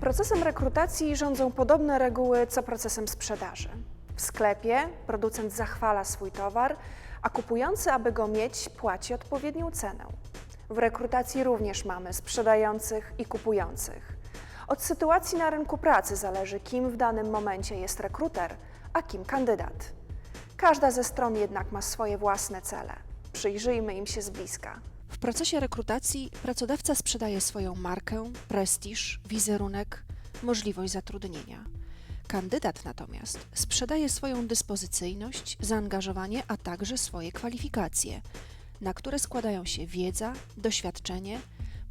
Procesem rekrutacji rządzą podobne reguły co procesem sprzedaży. W sklepie producent zachwala swój towar, a kupujący, aby go mieć, płaci odpowiednią cenę. W rekrutacji również mamy sprzedających i kupujących. Od sytuacji na rynku pracy zależy, kim w danym momencie jest rekruter, a kim kandydat. Każda ze stron jednak ma swoje własne cele. Przyjrzyjmy im się z bliska. W procesie rekrutacji pracodawca sprzedaje swoją markę, prestiż, wizerunek, możliwość zatrudnienia. Kandydat natomiast sprzedaje swoją dyspozycyjność, zaangażowanie, a także swoje kwalifikacje, na które składają się wiedza, doświadczenie,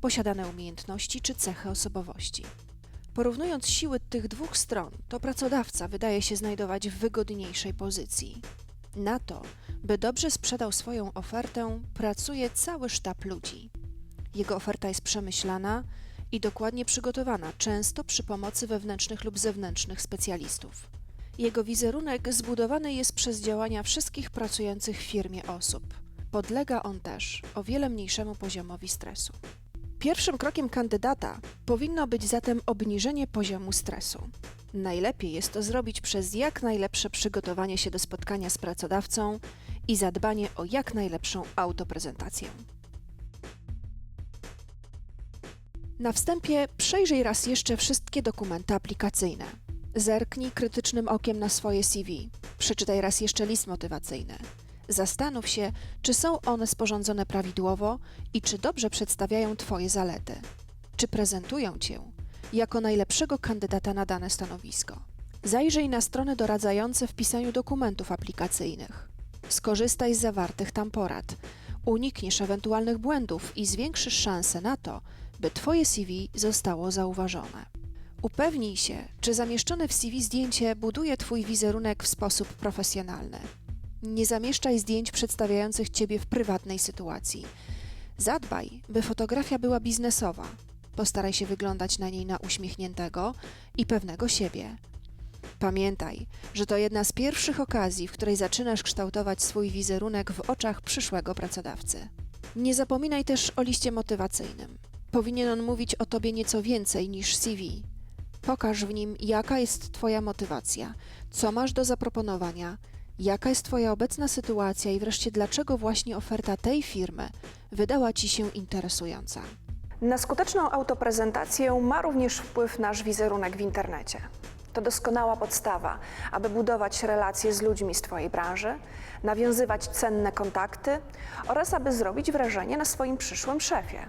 posiadane umiejętności czy cechy osobowości. Porównując siły tych dwóch stron, to pracodawca wydaje się znajdować w wygodniejszej pozycji. Na to, by dobrze sprzedał swoją ofertę, pracuje cały sztab ludzi. Jego oferta jest przemyślana i dokładnie przygotowana, często przy pomocy wewnętrznych lub zewnętrznych specjalistów. Jego wizerunek zbudowany jest przez działania wszystkich pracujących w firmie osób. Podlega on też o wiele mniejszemu poziomowi stresu. Pierwszym krokiem kandydata powinno być zatem obniżenie poziomu stresu. Najlepiej jest to zrobić przez jak najlepsze przygotowanie się do spotkania z pracodawcą i zadbanie o jak najlepszą autoprezentację. Na wstępie przejrzyj raz jeszcze wszystkie dokumenty aplikacyjne. Zerknij krytycznym okiem na swoje CV. Przeczytaj raz jeszcze list motywacyjny. Zastanów się, czy są one sporządzone prawidłowo i czy dobrze przedstawiają Twoje zalety. Czy prezentują Cię jako najlepszego kandydata na dane stanowisko. Zajrzyj na strony doradzające w pisaniu dokumentów aplikacyjnych. Skorzystaj z zawartych tam porad. Unikniesz ewentualnych błędów i zwiększysz szanse na to, by Twoje CV zostało zauważone. Upewnij się, czy zamieszczone w CV zdjęcie buduje Twój wizerunek w sposób profesjonalny. Nie zamieszczaj zdjęć przedstawiających Ciebie w prywatnej sytuacji. Zadbaj, by fotografia była biznesowa. Postaraj się wyglądać na niej na uśmiechniętego i pewnego siebie. Pamiętaj, że to jedna z pierwszych okazji, w której zaczynasz kształtować swój wizerunek w oczach przyszłego pracodawcy. Nie zapominaj też o liście motywacyjnym. Powinien on mówić o tobie nieco więcej niż CV. Pokaż w nim, jaka jest Twoja motywacja, co masz do zaproponowania, jaka jest Twoja obecna sytuacja i wreszcie dlaczego właśnie oferta tej firmy wydała Ci się interesująca. Na skuteczną autoprezentację ma również wpływ nasz wizerunek w internecie. To doskonała podstawa, aby budować relacje z ludźmi z Twojej branży, nawiązywać cenne kontakty oraz aby zrobić wrażenie na swoim przyszłym szefie.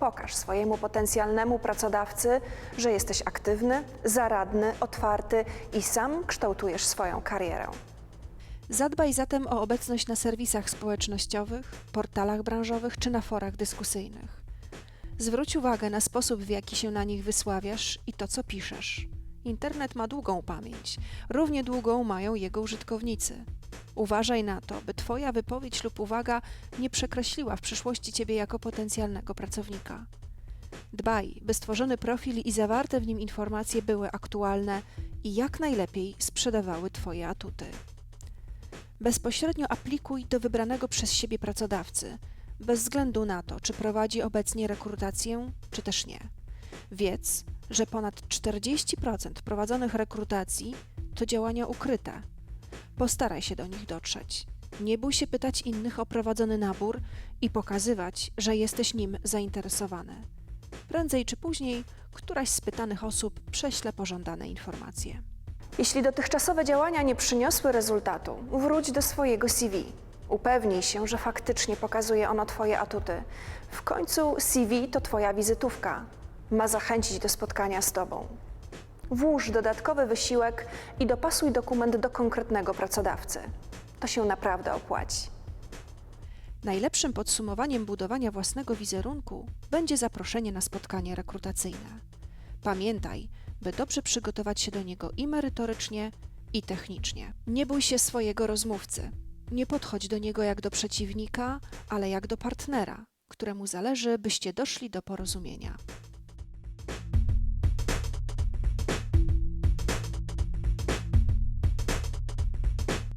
Pokaż swojemu potencjalnemu pracodawcy, że jesteś aktywny, zaradny, otwarty i sam kształtujesz swoją karierę. Zadbaj zatem o obecność na serwisach społecznościowych, portalach branżowych czy na forach dyskusyjnych. Zwróć uwagę na sposób, w jaki się na nich wysławiasz i to, co piszesz. Internet ma długą pamięć, równie długą mają jego użytkownicy. Uważaj na to, by Twoja wypowiedź lub uwaga nie przekreśliła w przyszłości Ciebie jako potencjalnego pracownika. Dbaj, by stworzony profil i zawarte w nim informacje były aktualne i jak najlepiej sprzedawały Twoje atuty. Bezpośrednio aplikuj do wybranego przez siebie pracodawcy, bez względu na to, czy prowadzi obecnie rekrutację, czy też nie. Wiedz, że ponad 40% prowadzonych rekrutacji to działania ukryte. Postaraj się do nich dotrzeć. Nie bój się pytać innych o prowadzony nabór i pokazywać, że jesteś nim zainteresowany. Prędzej czy później któraś z pytanych osób prześle pożądane informacje. Jeśli dotychczasowe działania nie przyniosły rezultatu, wróć do swojego CV. Upewnij się, że faktycznie pokazuje ono Twoje atuty. W końcu CV to Twoja wizytówka. Ma zachęcić do spotkania z Tobą. Włóż dodatkowy wysiłek i dopasuj dokument do konkretnego pracodawcy. To się naprawdę opłaci. Najlepszym podsumowaniem budowania własnego wizerunku będzie zaproszenie na spotkanie rekrutacyjne. Pamiętaj, by dobrze przygotować się do niego i merytorycznie, i technicznie. Nie bój się swojego rozmówcy. Nie podchodź do niego jak do przeciwnika, ale jak do partnera, któremu zależy, byście doszli do porozumienia.